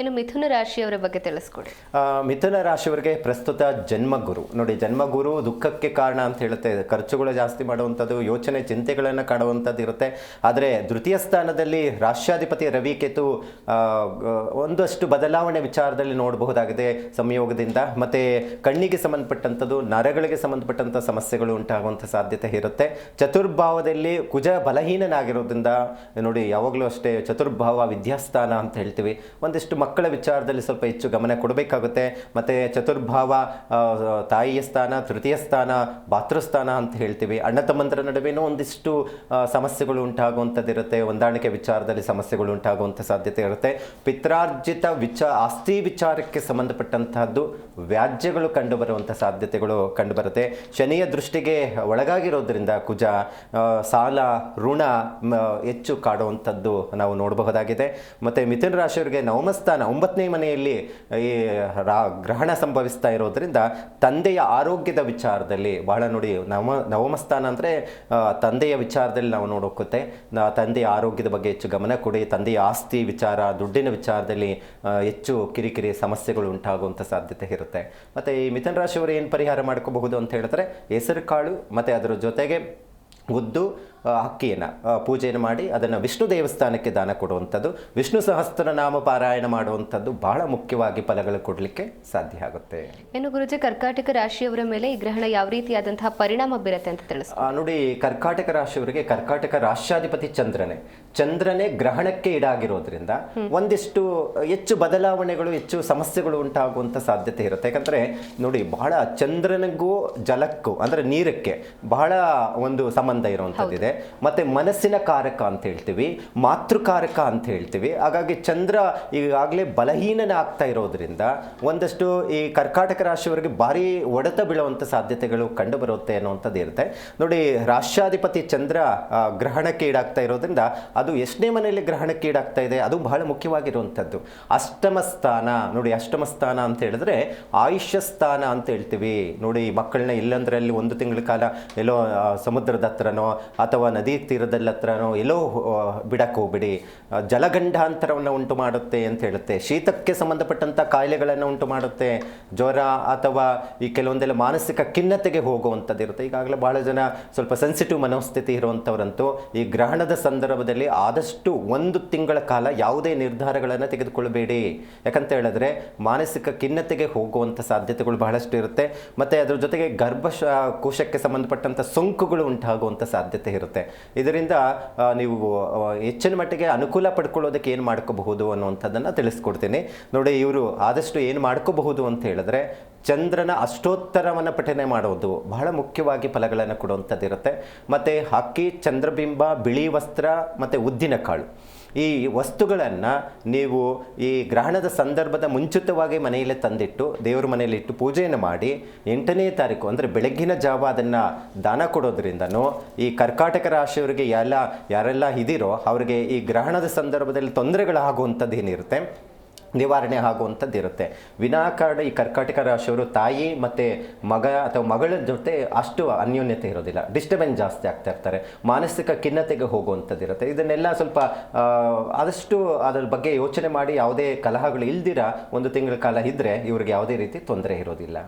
ಇನ್ನು ಮಿಥುನ ರಾಶಿಯವರ ಬಗ್ಗೆ ತಿಳಿಸ್ಕೊಡಿ. ಮಿಥುನ ರಾಶಿಯವರಿಗೆ ಪ್ರಸ್ತುತ ಜನ್ಮಗುರು. ನೋಡಿ, ಜನ್ಮಗುರು ದುಃಖಕ್ಕೆ ಕಾರಣ ಅಂತ ಹೇಳುತ್ತೆ. ಖರ್ಚುಗಳು ಜಾಸ್ತಿ ಮಾಡುವಂಥದ್ದು, ಯೋಚನೆ, ಚಿಂತೆಗಳನ್ನು ಕಾಡುವಂಥದ್ದು ಇರುತ್ತೆ. ಆದರೆ ದ್ವಿತೀಯ ಸ್ಥಾನದಲ್ಲಿ ರಾಷ್ಟ್ರಾಧಿಪತಿ ರವಿ ಕೇತು ಒಂದಷ್ಟು ಬದಲಾವಣೆ ವಿಚಾರದಲ್ಲಿ ನೋಡಬಹುದಾಗಿದೆ ಸಂಯೋಗದಿಂದ. ಮತ್ತು ಕಣ್ಣಿಗೆ ಸಂಬಂಧಪಟ್ಟಂಥದ್ದು, ನರಗಳಿಗೆ ಸಂಬಂಧಪಟ್ಟಂಥ ಸಮಸ್ಯೆಗಳು ಉಂಟಾಗುವಂಥ ಸಾಧ್ಯತೆ ಇರುತ್ತೆ. ಚತುರ್ಭಾವದಲ್ಲಿ ಕುಜ ಬಲಹೀನನಾಗಿರೋದ್ರಿಂದ, ನೋಡಿ, ಯಾವಾಗಲೂ ಅಷ್ಟೇ ಚತುರ್ಭಾವ ವಿದ್ಯಾಸ್ಥಾನ ಅಂತ ಹೇಳ್ತೀವಿ. ಒಂದಿಷ್ಟು ಮಕ್ಕಳ ವಿಚಾರದಲ್ಲಿ ಸ್ವಲ್ಪ ಹೆಚ್ಚು ಗಮನ ಕೊಡಬೇಕಾಗುತ್ತೆ. ಮತ್ತು ಚತುರ್ಭಾವ ತಾಯಿಯ ಸ್ಥಾನ, ತೃತೀಯ ಸ್ಥಾನ ಭಾತೃಸ್ಥಾನ ಅಂತ ಹೇಳ್ತೀವಿ. ಅಣ್ಣ ತಮ್ಮಂದರ ನಡುವೆನೂ ಒಂದಿಷ್ಟು ಸಮಸ್ಯೆಗಳು ಉಂಟಾಗುವಂಥದ್ದಿರುತ್ತೆ. ಹೊಂದಾಣಿಕೆ ವಿಚಾರದಲ್ಲಿ ಸಮಸ್ಯೆಗಳು ಉಂಟಾಗುವಂಥ ಸಾಧ್ಯತೆ ಇರುತ್ತೆ. ಪಿತ್ರಾರ್ಜಿತ ವಿಚ, ಆಸ್ತಿ ವಿಚಾರಕ್ಕೆ ಸಂಬಂಧಪಟ್ಟಂತಹದ್ದು ವ್ಯಾಜ್ಯಗಳು ಕಂಡುಬರುವಂಥ ಸಾಧ್ಯತೆಗಳು ಕಂಡುಬರುತ್ತೆ. ಶನಿಯ ದೃಷ್ಟಿಗೆ ಒಳಗಾಗಿರೋದ್ರಿಂದ ಕುಜ ಸಾಲ, ಋಣ ಹೆಚ್ಚು ಕಾಡುವಂಥದ್ದು ನಾವು ನೋಡಬಹುದಾಗಿದೆ. ಮತ್ತು ಮಿಥುನ ರಾಶಿಯವರಿಗೆ ನವಮ ಸ್ಥಾನ ಒಂಬತ್ತನೇ ಮನೆಯಲ್ಲಿ, ಈ ರಾ, ಗ್ರಹಣ ಸಂಭವಿಸ್ತಾ ಇರೋದ್ರಿಂದ ತಂದೆಯ ಆರೋಗ್ಯದ ವಿಚಾರದಲ್ಲಿ ಬಹಳ ನೋಡಿ, ನವ ನವಮ ಸ್ಥಾನ ಅಂದರೆ ತಂದೆಯ ವಿಚಾರದಲ್ಲಿ ನಾವು ನೋಡೋಕುತ್ತೆ. ನಾ- ತಂದೆಯ ಆರೋಗ್ಯದ ಬಗ್ಗೆ ಹೆಚ್ಚು ಗಮನ ಕೊಡಿ. ತಂದೆಯ ಆಸ್ತಿ ವಿಚಾರ, ದುಡ್ಡಿನ ವಿಚಾರದಲ್ಲಿ ಹೆಚ್ಚು ಕಿರಿಕಿರಿ ಸಮಸ್ಯೆಗಳು ಉಂಟಾಗುವಂಥ ಸಾಧ್ಯತೆ ಇರುತ್ತೆ. ಮತ್ತು ಈ ಮಿಥುನ ರಾಶಿಯವರು ಏನು ಪರಿಹಾರ ಮಾಡ್ಕೋಬಹುದು ಅಂತ ಹೇಳಿದ್ರೆ ಹೆಸರು ಕಾಳು ಮತ್ತು ಅದರ ಜೊತೆಗೆ ಉದ್ದು ಅಕ್ಕಿಯನ್ನು ಪೂಜೆಯನ್ನು ಮಾಡಿ ಅದನ್ನು ವಿಷ್ಣು ದೇವಸ್ಥಾನಕ್ಕೆ ದಾನ ಕೊಡುವಂಥದ್ದು ವಿಷ್ಣು ಸಹಸ್ರನಾಮ ಪಾರಾಯಣ ಮಾಡುವಂಥದ್ದು ಬಹಳ ಮುಖ್ಯವಾಗಿ ಫಲಗಳು ಕೊಡಲಿಕ್ಕೆ ಸಾಧ್ಯ ಆಗುತ್ತೆ. ಏನು ಗುರುಜಿ ಕರ್ಕಾಟಕ ರಾಶಿಯವರ ಮೇಲೆ ಈ ಗ್ರಹಣ ಯಾವ ರೀತಿಯಾದಂತಹ ಪರಿಣಾಮ ಬೀರುತ್ತೆ ಅಂತ ತಿಳಿಸ್ ನೋಡಿ ಕರ್ಕಾಟಕ ರಾಶಿಯವರಿಗೆ ಕರ್ಕಾಟಕ ರಾಷ್ಟ್ರಾಧಿಪತಿ ಚಂದ್ರನೇ. ಚಂದ್ರನೇ ಗ್ರಹಣಕ್ಕೆ ಈಡಾಗಿರೋದ್ರಿಂದ ಒಂದಿಷ್ಟು ಹೆಚ್ಚು ಬದಲಾವಣೆಗಳು ಹೆಚ್ಚು ಸಮಸ್ಯೆಗಳು ಉಂಟಾಗುವಂಥ ಸಾಧ್ಯತೆ ಇರುತ್ತೆ. ಯಾಕಂದ್ರೆ ನೋಡಿ ಬಹಳ ಚಂದ್ರನಿಗೂ ಜಲಕ್ಕೂ ಅಂದರೆ ನೀರಕ್ಕೆ ಬಹಳ ಒಂದು ಸಂಬಂಧ ಇರುವಂಥದ್ದಿದೆ. ಮತ್ತೆ ಮನಸ್ಸಿನ ಕಾರಕ ಅಂತ ಹೇಳ್ತೀವಿ, ಮಾತೃಕಾರಕ ಅಂತ ಹೇಳ್ತೀವಿ. ಹಾಗಾಗಿ ಚಂದ್ರ ಈಗಾಗಲೇ ಬಲಹೀನನ ಆಗ್ತಾ ಇರೋದ್ರಿಂದ ಒಂದಷ್ಟು ಈ ಕರ್ಕಾಟಕ ರಾಶಿಯವರಿಗೆ ಭಾರಿ ಒಡೆತ ಬೀಳುವಂಥ ಸಾಧ್ಯತೆಗಳು ಕಂಡು ಬರುತ್ತೆ ಅನ್ನುವಂಥದ್ದು ಇರುತ್ತೆ. ನೋಡಿ, ರಾಷ್ಟ್ರಾಧಿಪತಿ ಚಂದ್ರ ಗ್ರಹಣಕ್ಕೆ ಈಡಾಗ್ತಾ ಇರೋದ್ರಿಂದ ಅದು ಎಷ್ಟನೇ ಮನೆಯಲ್ಲಿ ಗ್ರಹಣಕ್ಕೆ ಈಡಾಗ್ತಾ ಇದೆ, ಅದು ಬಹಳ ಮುಖ್ಯವಾಗಿರುವಂಥದ್ದು. ಅಷ್ಟಮ ಸ್ಥಾನ, ನೋಡಿ, ಅಷ್ಟಮ ಸ್ಥಾನ ಅಂತ ಹೇಳಿದ್ರೆ ಆಯುಷ್ಯ ಸ್ಥಾನ ಅಂತ ಹೇಳ್ತೀವಿ. ನೋಡಿ, ಮಕ್ಕಳನ್ನ ಇಲ್ಲಂದ್ರಲ್ಲಿ ಒಂದು ತಿಂಗಳ ಕಾಲ ಎಲ್ಲೋ ಸಮುದ್ರದ ಹತ್ರನೋ ಅಥವಾ ನದಿ ತೀರದಲ್ಲಿ ಹತ್ರನೋ ಎಲ್ಲೋ ಬಿಡಕ್ಕೆ ಹೋಗ್ಬಿಡಿ. ಜಲಗಂಡಾಂತರವನ್ನು ಉಂಟು ಮಾಡುತ್ತೆ ಅಂತ ಹೇಳುತ್ತೆ. ಶೀತಕ್ಕೆ ಸಂಬಂಧಪಟ್ಟಂಥ ಕಾಯಿಲೆಗಳನ್ನು ಉಂಟು ಮಾಡುತ್ತೆ. ಜ್ವರ ಅಥವಾ ಈ ಕೆಲವೊಂದೆಲ್ಲ ಮಾನಸಿಕ ಖಿನ್ನತೆಗೆ ಹೋಗುವಂಥದ್ದು ಇರುತ್ತೆ. ಈಗಾಗಲೇ ಬಹಳ ಜನ ಸ್ವಲ್ಪ ಸೆನ್ಸಿಟಿವ್ ಮನೋಸ್ಥಿತಿ ಇರುವಂಥವರಂತೂ ಈ ಗ್ರಹಣದ ಸಂದರ್ಭದಲ್ಲಿ ಆದಷ್ಟು ಒಂದು ತಿಂಗಳ ಕಾಲ ಯಾವುದೇ ನಿರ್ಧಾರಗಳನ್ನು ತೆಗೆದುಕೊಳ್ಳಬೇಡಿ. ಯಾಕಂತ ಹೇಳಿದ್ರೆ ಮಾನಸಿಕ ಖಿನ್ನತೆಗೆ ಹೋಗುವಂಥ ಸಾಧ್ಯತೆಗಳು ಬಹಳಷ್ಟು ಇರುತ್ತೆ. ಮತ್ತು ಅದರ ಜೊತೆಗೆ ಗರ್ಭ ಕೋಶಕ್ಕೆ ಸಂಬಂಧಪಟ್ಟಂಥ ಸೋಂಕುಗಳು ಉಂಟಾಗುವಂಥ ಸಾಧ್ಯತೆ ಇರುತ್ತೆ. ಇದರಿಂದ ನೀವು ಹೆಚ್ಚಿನ ಮಟ್ಟಿಗೆ ಅನುಕೂಲ ಪಡ್ಕೊಳ್ಳೋದಕ್ಕೆ ಏನು ಮಾಡ್ಕೋಬಹುದು ಅನ್ನುವಂಥದ್ದನ್ನು ತಿಳಿಸ್ಕೊಡ್ತೀನಿ. ನೋಡಿ, ಇವರು ಆದಷ್ಟು ಏನು ಮಾಡ್ಕೋಬಹುದು ಅಂತ ಹೇಳಿದ್ರೆ, ಚಂದ್ರನ ಅಷ್ಟೋತ್ತರವನ್ನು ಪಠನೆ ಮಾಡೋದು ಬಹಳ ಮುಖ್ಯವಾಗಿ ಫಲಗಳನ್ನು ಕೊಡುವಂಥದ್ದಿರುತ್ತೆ. ಮತ್ತು ಹಕ್ಕಿ, ಚಂದ್ರಬಿಂಬ, ಬಿಳಿ ವಸ್ತ್ರ, ಮತ್ತು ಉದ್ದಿನ ಕಾಳು ಈ ವಸ್ತುಗಳನ್ನು ನೀವು ಈ ಗ್ರಹಣದ ಸಂದರ್ಭದ ಮುಂಚಿತವಾಗಿ ಮನೆಯಲ್ಲೇ ತಂದಿಟ್ಟು, ದೇವರ ಮನೆಯಲ್ಲಿ ಇಟ್ಟು ಪೂಜೆಯನ್ನು ಮಾಡಿ, ಎಂಟನೇ ತಾರೀಕು ಅಂದರೆ ಬೆಳಗ್ಗಿನ ಜಾವ ಅದನ್ನು ದಾನ ಕೊಡೋದ್ರಿಂದನೂ, ಈ ಕರ್ಕಾಟಕ ರಾಶಿಯವರಿಗೆ ಎಲ್ಲ, ಯಾರೆಲ್ಲ ಇದಿರೋ, ಅವರಿಗೆ ಈ ಗ್ರಹಣದ ಸಂದರ್ಭದಲ್ಲಿ ತೊಂದರೆಗಳಾಗುವಂಥದ್ದು ಏನಿರುತ್ತೆ? ನಿವಾರಣೆ ಆಗುವಂಥದ್ದು ಇರುತ್ತೆ ವಿನಾಕಾರಣ ಈ ಕರ್ಕಾಟಕ ರಾಶಿಯವರು ತಾಯಿ ಮತ್ತು ಮಗ ಅಥವಾ ಮಗಳ ಜೊತೆ ಅಷ್ಟು ಅನ್ಯೋನ್ಯತೆ ಇರೋದಿಲ್ಲ. ಡಿಸ್ಟರ್ಬೆನ್ಸ್ ಜಾಸ್ತಿ ಆಗ್ತಾ ಇರ್ತಾರೆ. ಮಾನಸಿಕ ಖಿನ್ನತೆಗೆ ಹೋಗುವಂಥದ್ದು ಇರುತ್ತೆ ಇದನ್ನೆಲ್ಲ ಸ್ವಲ್ಪ ಆದಷ್ಟು ಅದರ ಬಗ್ಗೆ ಯೋಚನೆ ಮಾಡಿ ಯಾವುದೇ ಕಲಹಗಳು ಇಲ್ದಿರ, ಒಂದು ತಿಂಗಳ ಕಾಲ ಇದ್ದರೆ ಇವ್ರಿಗೆ ಯಾವುದೇ ರೀತಿ ತೊಂದರೆ ಇರೋದಿಲ್ಲ.